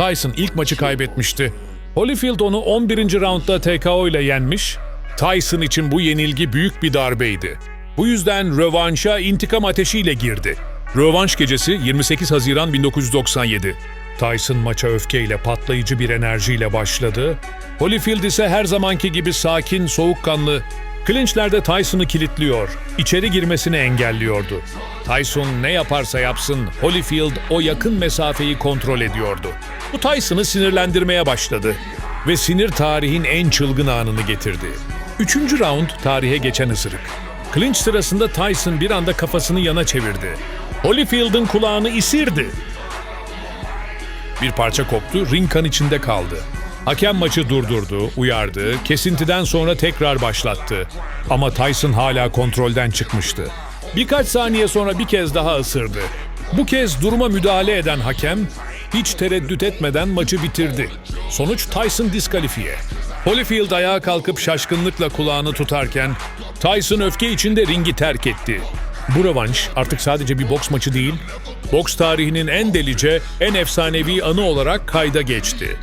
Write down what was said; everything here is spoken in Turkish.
Tyson ilk maçı kaybetmişti. Holyfield onu 11. roundda TKO ile yenmiş. Tyson için bu yenilgi büyük bir darbeydi. Bu yüzden rövanşa intikam ateşiyle girdi. Rövanş gecesi 28 Haziran 1997. Tyson maça öfkeyle patlayıcı bir enerjiyle başladı. Holyfield ise her zamanki gibi sakin, soğukkanlı. Clinch'lerde Tyson'ı kilitliyor, içeri girmesini engelliyordu. Tyson ne yaparsa yapsın Holyfield o yakın mesafeyi kontrol ediyordu. Bu Tyson'ı sinirlendirmeye başladı ve sinir tarihin en çılgın anını getirdi. Üçüncü round tarihe geçen ısırık. Clinch sırasında Tyson bir anda kafasını yana çevirdi. Holyfield'ın kulağını isirdi. Bir parça koptu, ring kan içinde kaldı. Hakem maçı durdurdu, uyardı, kesintiden sonra tekrar başlattı. Ama Tyson hala kontrolden çıkmıştı. Birkaç saniye sonra bir kez daha ısırdı. Bu kez duruma müdahale eden hakem hiç tereddüt etmeden maçı bitirdi. Sonuç Tyson diskalifiye. Holyfield ayağa kalkıp şaşkınlıkla kulağını tutarken Tyson öfke içinde ringi terk etti. Bu rövanş artık sadece bir boks maçı değil, boks tarihinin en delice, en efsanevi anı olarak kayda geçti.